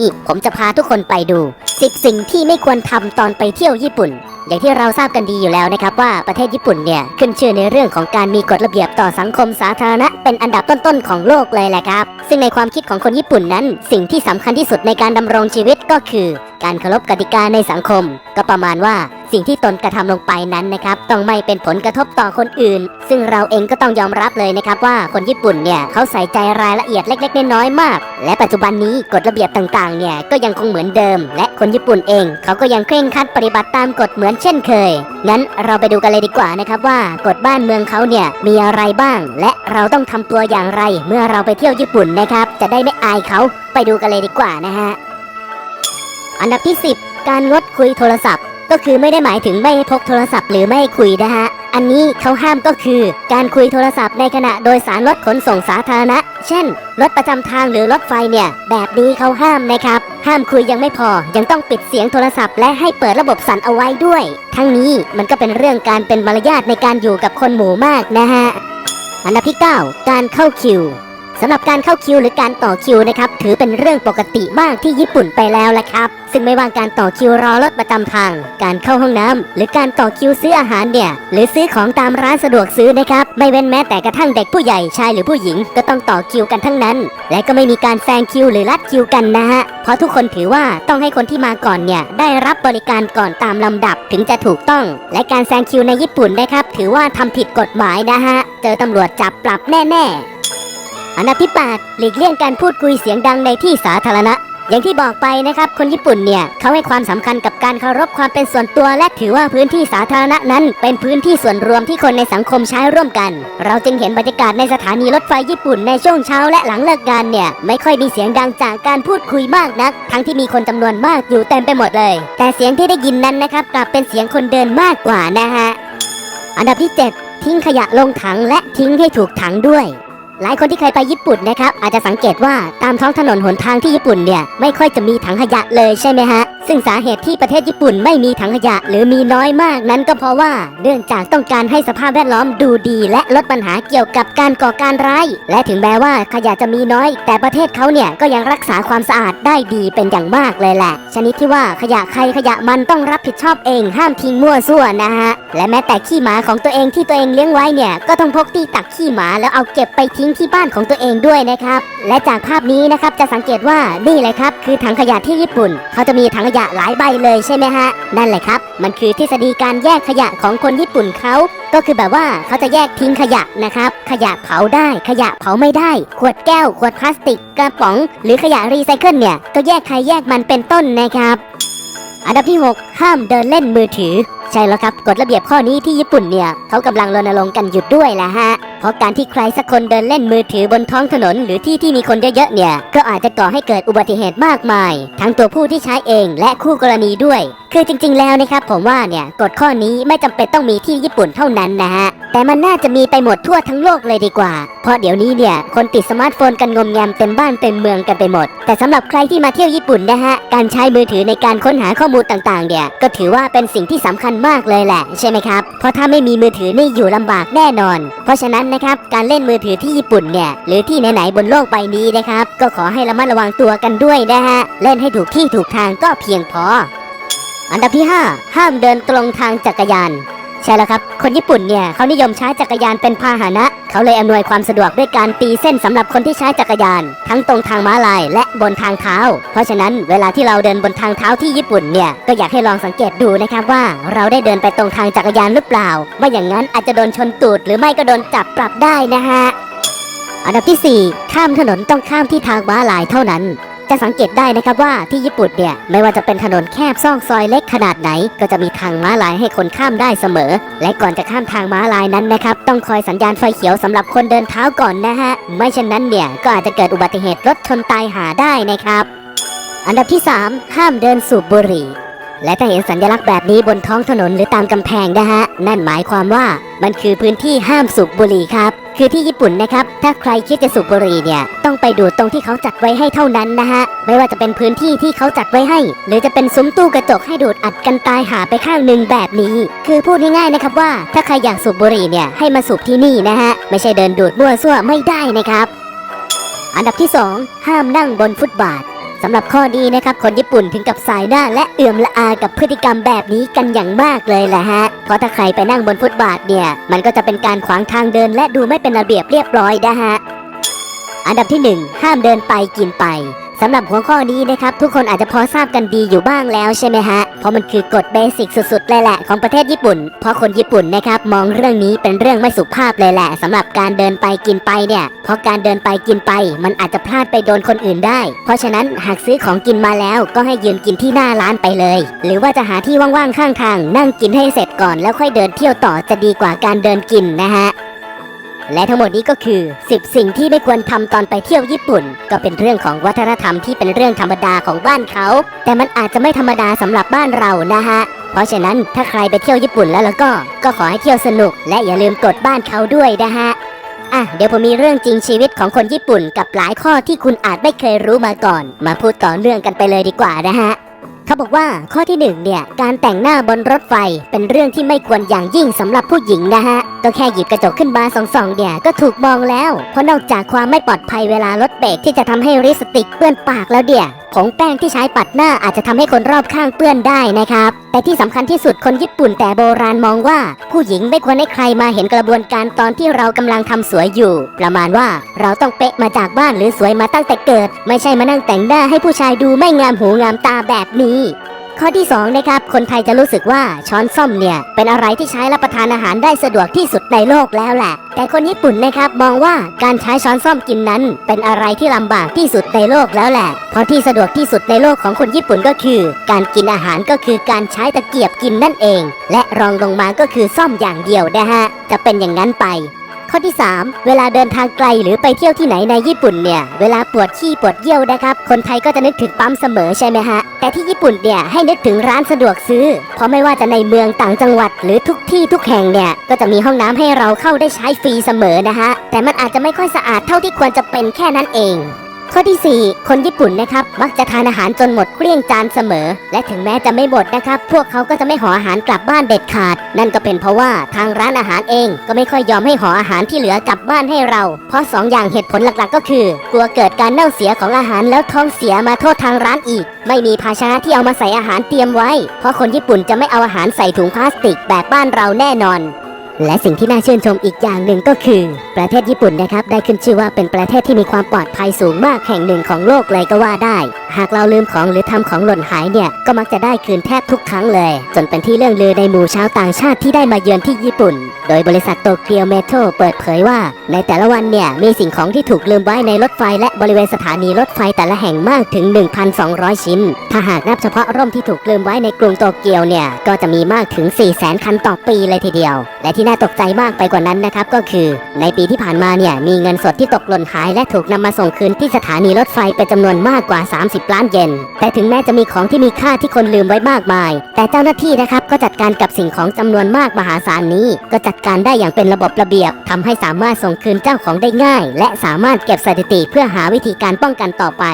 นี่ผมจะพาทุกคนไปดู 10 สิ่งที่ไม่ควรทำตอนไปเที่ยวญี่ปุ่น อย่างที่เราทราบกันดีอยู่แล้วนะครับว่าประเทศญี่ปุ่นเนี่ย ขึ้นชื่อในเรื่องของการมีกฎระเบียบต่อสังคมสาธารณะ เป็นอันดับต้นๆของโลกเลยแหละครับ ซึ่งในความคิดของคนญี่ปุ่นนั้น สิ่งที่สำคัญที่สุดในการดำรงชีวิตก็คือ การเคารพกติกาในสังคม ก็ประมาณว่า สิ่งที่ตนกระทำลงไปนั้นนะครับต้องไม่เป็นผลกระทบต่อคนอื่น ซึ่งเราเองก็ต้องยอมรับเลยนะครับว่าคนญี่ปุ่นเนี่ยเขาใส่ใจรายละเอียดเล็กๆน้อยๆมาก และปัจจุบันนี้กฎระเบียบต่างๆเนี่ยก็ยังคงเหมือนเดิม และคนญี่ปุ่นเองเขาก็ยังเคร่งครัดปฏิบัติตามกฎเหมือนเช่นเคยงั้นเราไปดูกันเลยดีกว่านะครับว่ากฎบ้านเมืองเขาเนี่ยมีอะไรบ้าง และเราต้องทำตัวอย่างไร เมื่อเราไปเที่ยวญี่ปุ่นนะครับจะได้ไม่อายเขาไปดูกันเลยดีกว่านะฮะอันดับที่ 10 การงดคุยโทรศัพท์ ก็คือไม่ได้หมายถึงไม่ให้พกโทรศัพท์หรือไม่ให้คุยนะฮะ อันนี้เขาห้ามก็คือ การคุยโทรศัพท์ในขณะโดยสารรถขนส่งสาธารณะ เช่น รถประจำทางหรือรถไฟเนี่ย แบบนี้เขาห้ามนะครับ ห้ามคุยยังไม่พอ ยังต้องปิดเสียงโทรศัพท์ และให้เปิดระบบสั่นเอาไว้ด้วย ทั้งนี้มันก็เป็นเรื่องการเป็นมารยาทในการอยู่กับคนหมู่มากนะฮะ อันดับที่ 9 การเข้าคิวสำหรับการเข้าคิวหรือการต่อคิวนะครับถือเป็นเรื่องปกติมากที่ญี่ปุ่นไปแล้วละครับ ซึ่งไม่ว่าการต่อคิวรอรถประจำทาง การเข้าห้องน้ำหรือการต่อคิวซื้ออาหารเนี่ย หรือซื้อของตามร้านสะดวกซื้อนะครับ ไม่เว้นแม้แต่กระทั่งเด็กผู้ใหญ่ชายหรือผู้หญิง ก็ต้องต่อคิวกันทั้งนั้น และก็ไม่มีการแซงคิวหรือลัดคิวกันนะฮะ เพราะทุกคนถือว่าต้องให้คนที่มาก่อนเนี่ยได้รับบริการก่อนตามลำดับถึงจะถูกต้อง และการแซงคิวในญี่ปุ่นนะครับ ถือว่าทำผิดกฎหมายนะฮะ เจอตำรวจจับปรับแน่ ๆอันดับที่8หลีกเลี่ยงการพูดคุยเสียงดังในที่สาธารณะ อย่างที่บอกไปนะครับ คนญี่ปุ่นเนี่ยเขาให้ความสำคัญกับการเคารพความเป็นส่วนตัว และถือว่าพื้นที่สาธารณะนั้น เป็นพื้นที่ส่วนรวมที่คนในสังคมใช้ร่วมกัน เราจึงเห็นบรรยากาศในสถานีรถไฟญี่ปุ่นในช่วงเช้าและหลังเลิกงานเนี่ยไม่ค่อยมีเสียงดังจากการพูดคุยมากนัก ทั้งที่มีคนจำนวนมากอยู่เต็มไปหมดเลย แต่เสียงที่ได้ยินนั้นนะครับกลับเป็นเสียงคนเดินมากกว่านะฮะอันดับที่ 7 ทิ้งขยะลงถังและทิ้งให้ถูกถังด้วย หลายคนที่เคยไปญี่ปุ่นนะครับอาจจะสังเกตว่าตามท้องถนนหนทางที่ญี่ปุ่นเนี่ยไม่ค่อยจะมีถังขยะเลยใช่ไหมฮะ ซึ่งสาเหตุที่ประเทศญี่ปุ่นไม่มีถังขยะหรือมีน้อยมากนั้นก็เพราะว่า เนื่องจากต้องการให้สภาพแวดล้อมดูดี และลดปัญหาเกี่ยวกับการก่อการร้าย และถึงแม้ว่าขยะจะมีน้อย แต่ประเทศเขาเนี่ยก็ยังรักษาความสะอาดได้ดีเป็นอย่างมากเลยแหละ ชนิดที่ว่าขยะใครขยะมันต้องรับผิดชอบเอง ห้ามทิ้งมั่วซั่วนะฮะ และแม้แต่ขี้หมาของตัวเองที่ตัวเองเลี้ยงไว้เนี่ยก็ต้องพกที่ตักขี้หมาแล้วเอาเก็บไปทิ้งที่บ้านของตัวเองด้วยนะครับ และจากภาพนี้นะครับจะสังเกตว่านี่เลยครับคือถังขยะที่ญี่ปุ่น เขาจะมีถังขยะหลายใบเลยใช่ไหมฮะ นั่นแหละครับ มันคือทฤษฎีการแยกขยะของคนญี่ปุ่นเขา ก็คือแบบว่าเขาจะแยกทิ้งขยะนะครับ ขยะเผาได้ ขยะเผาไม่ได้ ขวดแก้ว ขวดพลาสติก กระป๋อง หรือขยะรีไซเคิลเนี่ย ก็แยกใครแยกมันเป็นต้นนะครับอันดับที่ 6 ห้ามเดินเล่นมือถือ ใช่แล้วครับ กฎระเบียบข้อนี้ที่ญี่ปุ่นเนี่ยเขากำลังรณรงค์กันหยุดด้วยแหละฮะ ราะการที่ใครสักคนเดินเล่นมือถือบนท้องถนน หรือที่ที่มีคนเยอะๆเนี่ย ก็อาจจะก่อให้เกิดอุบัติเหตุมากมาย ทั้งตัวผู้ที่ใช้เองและคู่กรณีด้วย คือจริง ๆ แล้วนะครับผมว่าเนี่ยกฎข้อนี้ไม่จำเป็นต้องมีที่ญี่ปุ่นเท่านั้นนะฮะแต่มันน่าจะมีไปหมดทั่วทั้งโลกเลยดีกว่า เพราะเดี๋ยวนี้เนี่ยคนติดสมาร์ทโฟนกันงมงำเต็มบ้านเต็มเมืองกันไปหมด แต่สำหรับใครที่มาเที่ยวญี่ปุ่นนะฮะการใช้มือถือในการค้นหาข้อมูลต่างๆเนี่ยก็ถือว่าเป็นสิ่งที่สำคัญมากเลยแหละ ใช่ไหมครับเพราะถ้าไม่มีมือถือนี่อยู่ลำบากแน่นอน เพราะฉะนั้นนะครับ การเล่นมือถือที่ญี่ปุ่นเนี่ย หรือที่ไหนๆบนโลกใบนี้นะครับ ก็ขอให้ระมัดระวังตัวกันด้วยนะฮะ เล่นให้ถูกที่ถูกทางก็เพียงพอ อันดับที่ 5 ห้ามเดินตรงทางจักรยาน ใช่แล้วครับ คนญี่ปุ่นเนี่ยเขานิยมใช้จักรยานเป็นพาหนะ เขาเลยอำนวยความสะดวกด้วยการตีเส้นสำหรับคนที่ใช้จักรยาน ทั้งตรงทางม้าลายและบนทางเท้า เพราะฉะนั้นเวลาที่เราเดินบนทางเท้าที่ญี่ปุ่นเนี่ยก็อยากให้ลองสังเกตดูนะครับว่า เราได้เดินไปตรงทางจักรยานหรือเปล่าไม่อย่างนั้นอาจจะโดนชนตูด หรือไม่ก็โดนจับปรับได้นะฮะอันดับที่ 4 ข้ามถนนต้องข้ามที่ทางม้าลายเท่านั้น จะสังเกตได้นะครับว่าที่ญี่ปุ่นเนี่ยไม่ว่าจะเป็นถนนแคบซอกซอยเล็กขนาดไหน ก็จะมีทางม้าลายให้คนข้ามได้เสมอ และก่อนจะข้ามทางม้าลายนั้นนะครับต้องคอยสัญญาณไฟเขียวสำหรับคนเดินเท้าก่อนนะฮะไม่เช่นนั้นเนี่ยก็อาจจะเกิดอุบัติเหตุรถชนตายหาได้นะครับ อันดับที่ 3 ห้ามเดินสูบบุหรี่ และถ้าเห็นสัญลักษณ์แบบนี้บนท้องถนนหรือตามกำแพงนะฮะ นั่นหมายความว่ามันคือพื้นที่ห้ามสูบบุหรี่ครับ คือที่ญี่ปุ่นนะครับ ถ้าใครคิดจะสูบบุหรี่เนี่ย ต้องไปดูดตรงที่เขาจัดไว้ให้เท่านั้นนะฮะ ไม่ว่าจะเป็นพื้นที่ที่เขาจัดไว้ให้ หรือจะเป็นซุ้มตู้กระจกให้ดูดอัดกันตายหาไปข้างหนึ่งแบบนี้ คือพูดง่ายๆนะครับว่า ถ้าใครอยากสูบบุหรี่เนี่ยให้มาสูบที่นี่นะฮะ ไม่ใช่เดินดูดมั่วซั่วไม่ได้นะครับ อันดับที่ 2 ห้ามนั่งบนฟุตบาท สำหรับข้อดีนะครับคนญี่ปุ่นถึงกับสายหน้าและเอื่อมละอากับพฤติกรรมแบบนี้กันอย่างมากเลยแหละฮะ เพราะถ้าใครไปนั่งบนฟุตบาทเนี่ย มันก็จะเป็นการขวางทางเดินและดูไม่เป็นระเบียบเรียบร้อยนะฮะ อันดับที่ 1 ห้ามเดินไปกินไป สำหรับหัวข้อนี้นะครับ ทุกคนอาจจะพอทราบกันดีอยู่บ้างแล้วใช่ไหมฮะ เพราะมันคือกฎเบสิกสุดๆเลยแหละของประเทศญี่ปุ่น เพราะคนญี่ปุ่นนะครับมองเรื่องนี้เป็นเรื่องไม่สุภาพเลยแหละสำหรับการเดินไปกินไปเนี่ย เพราะการเดินไปกินไป มันอาจจะพลาดไปโดนคนอื่นได้ เพราะฉะนั้นหากซื้อของกินมาแล้วก็ให้ยืนกินที่หน้าร้านไปเลย หรือว่าจะหาที่ว่างๆข้างทาง นั่งกินให้เสร็จก่อนแล้วค่อยเดินเที่ยวต่อจะดีกว่าการเดินกินนะฮะ และทั้งหมดนี้ก็คือ 10 สิ่งที่ไม่ควรทำตอนไปเที่ยวญี่ปุ่น ก็เป็นเรื่องของวัฒนธรรมที่เป็นเรื่องธรรมดาของบ้านเขา แต่มันอาจจะไม่ธรรมดาสำหรับบ้านเรานะฮะ เพราะฉะนั้นถ้าใครไปเที่ยวญี่ปุ่นแล้วแล้วก็ ก็ขอให้เที่ยวสนุก และอย่าลืมกดบ้านเขาด้วยนะฮะอะเดี๋ยวผมมีเรื่องจริงชีวิตของคนญี่ปุ่นกับหลายข้อที่คุณอาจไม่เคยรู้มาก่อน มาพูดต่อเนื่องกันไปเลยดีกว่านะฮะ เขาบอกว่าข้อที่หนึ่งเนี่ยการแต่งหน้าบนรถไฟเป็นเรื่องที่ไม่ควรอย่างยิ่งสำหรับผู้หญิงนะฮะก็แค่หยิบกระจกขึ้นมาสองสองเนี่ยก็ถูกมองแล้ว เพราะนอกจากความไม่ปลอดภัยเวลารถเบรกที่จะทำให้ริสติกเปื้อนปากแล้วเดี่ย ผงแป้งที่ใช้ปัดหน้าอาจจะทำให้คนรอบข้างเปื้อนได้นะครับ แต่ที่สำคัญที่สุดคนญี่ปุ่นแต่โบราณมองว่า ผู้หญิงไม่ควรให้ใครมาเห็นกระบวนการตอนที่เรากำลังทำสวยอยู่ ประมาณว่าเราต้องเป๊ะมาจากบ้านหรือสวยมาตั้งแต่เกิด ไม่ใช่มานั่งแต่งหน้าให้ผู้ชายดูไม่งามหูงามตาแบบนี้ ข้อที่2นะครับคนไทยจะรู้สึกว่าช้อนส้อมเนี่ย เป็นอะไรที่ใช้รับประทานอาหารได้สะดวกที่สุดในโลกแล้วแหละ แต่คนญี่ปุ่นนะครับมองว่าการใช้ช้อนส้อมกินนั้น เป็นอะไรที่ลำบากที่สุดในโลกแล้วแหละ เพราะที่สะดวกที่สุดในโลกของคนญี่ปุ่นก็คือ การกินอาหารก็คือการใช้ตะเกียบกินนั่นเอง และรองลงมาก็คือซ่อมอย่างเดียวนะฮะจะเป็นอย่างนั้นไป ข้อที่ 3 เวลาเดินทางไกลหรือไปเที่ยวที่ไหนในญี่ปุ่นเนี่ย เวลาปวดขี้ปวดเยี่ยวนะครับ คนไทยก็จะนึกถึงปั๊มเสมอใช่ไหมฮะ แต่ที่ญี่ปุ่นเนี่ยให้นึกถึงร้านสะดวกซื้อ เพราะไม่ว่าจะในเมืองต่างจังหวัด หรือทุกที่ทุกแห่งเนี่ย ก็จะมีห้องน้ำให้เราเข้าได้ใช้ฟรีเสมอนะฮะ แต่มันอาจจะไม่ค่อยสะอาดเท่าที่ควรจะเป็นแค่นั้นเอง ข้อที่ 4 คนญี่ปุ่นนะครับมักจะทานอาหารจนหมดเกลี้ยงจานเสมอ และถึงแม้จะไม่หมดนะครับ พวกเขาก็จะไม่ห่ออาหารกลับบ้านเด็ดขาด นั่นก็เป็นเพราะว่าทางร้านอาหารเองก็ไม่ค่อยยอมให้ห่ออาหารที่เหลือกลับบ้านให้เรา เพราะสองอย่างเหตุผลหลักๆ ก็คือ กลัวเกิดการเน่าเสียของอาหารแล้วท้องเสียมาโทษทางร้านอีก ไม่มีภาชนะที่เอามาใส่อาหารเตรียมไว้ เพราะคนญี่ปุ่นจะไม่เอาอาหารใส่ถุงพลาสติกแบบบ้านเราแน่นอน และสิ่งที่น่าชื่นชมอีกอย่างหนึ่งก็คือ ประเทศญี่ปุ่นนะครับได้ขึ้นชื่อว่าเป็นประเทศที่มีความปลอดภัยสูงมากแห่งหนึ่งของโลกเลยก็ว่าได้ หากเราลืมของหรือทำของหล่นหายเนี่ยก็มักจะได้คืนแทบทุกครั้งเลย จนเป็นที่เรื่องลือในหมู่ชาวต่างชาติที่ได้มาเยือนที่ญี่ปุ่น โดยบริษัทโตเกียวเมโทรเปิดเผยว่า ในแต่ละวันเนี่ยมีสิ่งของที่ถูกลืมไว้ในรถไฟและบริเวณสถานีรถไฟแต่ละแห่งมากถึง 1,200 ชิ้น ถ้าหากนับเฉพาะร่มที่ถูกลืมไว้ในกรุงโตเกียวเนี่ยก็จะมีมากถึง400,000คันต่อปีเลยทีเดียว และที่น่าตกใจมากไปกว่านั้นนะครับก็คือ ในปีที่ผ่านมาเนี่ยมีเงินสดที่ตกหล่นหายและถูกนำมาส่งคืนที่สถานีรถไฟเป็นจำนวนมากกว่า 30 ล้านเยนแต่ถึงแม้จะมีของที่มีค่าที่คนลืมไว้มากมาย แต่เจ้าหน้าที่นะครับก็จัดการกับสิ่งของจำนวนมากมหาศาลนี้ ก็จัดการได้อย่างเป็นระบบระเบียบทำให้สามารถส่งคืนเจ้าของได้ง่าย และสามารถเก็บสถิติเพื่อหาวิธีการป้องกันต่อไป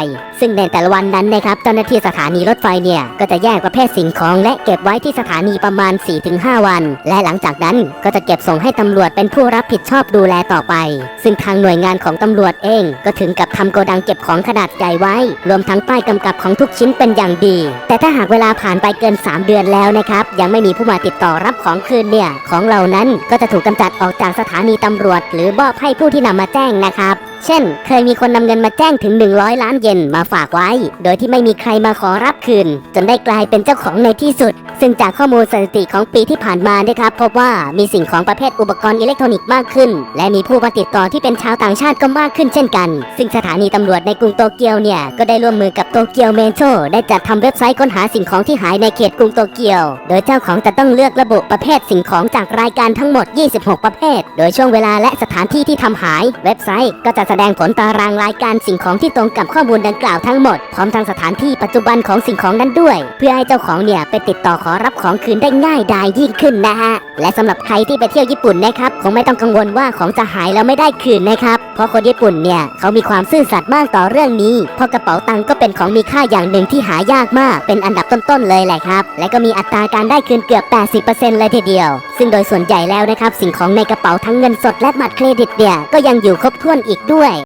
ซึ่งในแต่ละวันนั้นนะครับเจ้าหน้าที่สถานีรถไฟเนี่ยก็จะแยกประเภทสิ่งของและเก็บไว้ที่สถานีประมาณ 4-5 วัน และหลังจากนั้นก็จะเก็บส่งให้ตำรวจเป็นผู้รับผิดชอบดูแลต่อไป ซึ่งทางหน่วยงานของตำรวจเองก็ถึงกับทำโกดังเก็บของขนาดใหญ่ไว้ รวมทั้งป้ายกำกับของทุกชิ้นเป็นอย่างดี แต่ถ้าหากเวลาผ่านไปเกิน 3 เดือนแล้วนะครับ ยังไม่มีผู้มาติดต่อรับของคืนเนี่ย ของเหล่านั้นก็จะถูกกำจัดออกจากสถานีตำรวจ หรือมอบให้ผู้ที่นำมาแจ้งนะครับ เช่น เคยมีคนนำเงินมาแจ้งถึง 100 ล้านเยนมาฝากไว้ โดยที่ไม่มีใครมาขอรับคืน จนได้กลายเป็นเจ้าของในที่สุด ซึ่งจากข้อมูลสถิติของปีที่ผ่านมานะครับพบว่ามีสิ่งของประเภทอุปกรณ์อิเล็กทรอนิกส์มากขึ้น และมีผู้มาติดต่อที่เป็นชาวต่างชาติก็มากขึ้นเช่นกัน ซึ่งสถานีตำรวจในกรุงโตเกียวเนี่ยก็ได้ร่วมมือกับโตเกียวเมโทรได้จัดทำเว็บไซต์ค้นหาสิ่งของที่หายในเขตกรุงโตเกียว โดยเจ้าของจะต้องเลือกระบุประเภทสิ่งของจากรายการทั้งหมด 26 ประเภท โดยช่วงเวลาและสถานที่ที่ทำหาย เว็บไซต์ก็จะแสดงผลตารางรายการสิ่งของที่ตรงกับข้อมูลดังกล่าวทั้งหมด พร้อมทั้งสถานที่ปัจจุบันของสิ่งของนั้นด้วย เพื่อให้เจ้าของเนี่ยไปติดต่อขอรับของคืนได้ง่ายดายยิ่งขึ้นนะฮะ และสำหรับใครที่ไปเที่ยวญี่ปุ่นนะครับคงไม่ต้องกังวลว่าของจะหายแล้วไม่ได้คืนนะครับ เพราะคนญี่ปุ่นเนี่ยเขามีความซื่อสัตย์มากต่อเรื่องนี้ เพราะกระเป๋าตังค์ก็เป็นของมีค่าอย่างหนึ่งที่หายากมาก เป็นอันดับต้นๆเลยแหละครับ และก็มีอัตราการได้คืนเกือบ 80%เลยทีเดียว ซึ่งโดยส่วนใหญ่แล้วนะครับสิ่งของในกระเป๋าทั้งเงินสดและบัตรเครดิตเนี่ยก็ยังอยู่ครบถ้วนอีกด้วย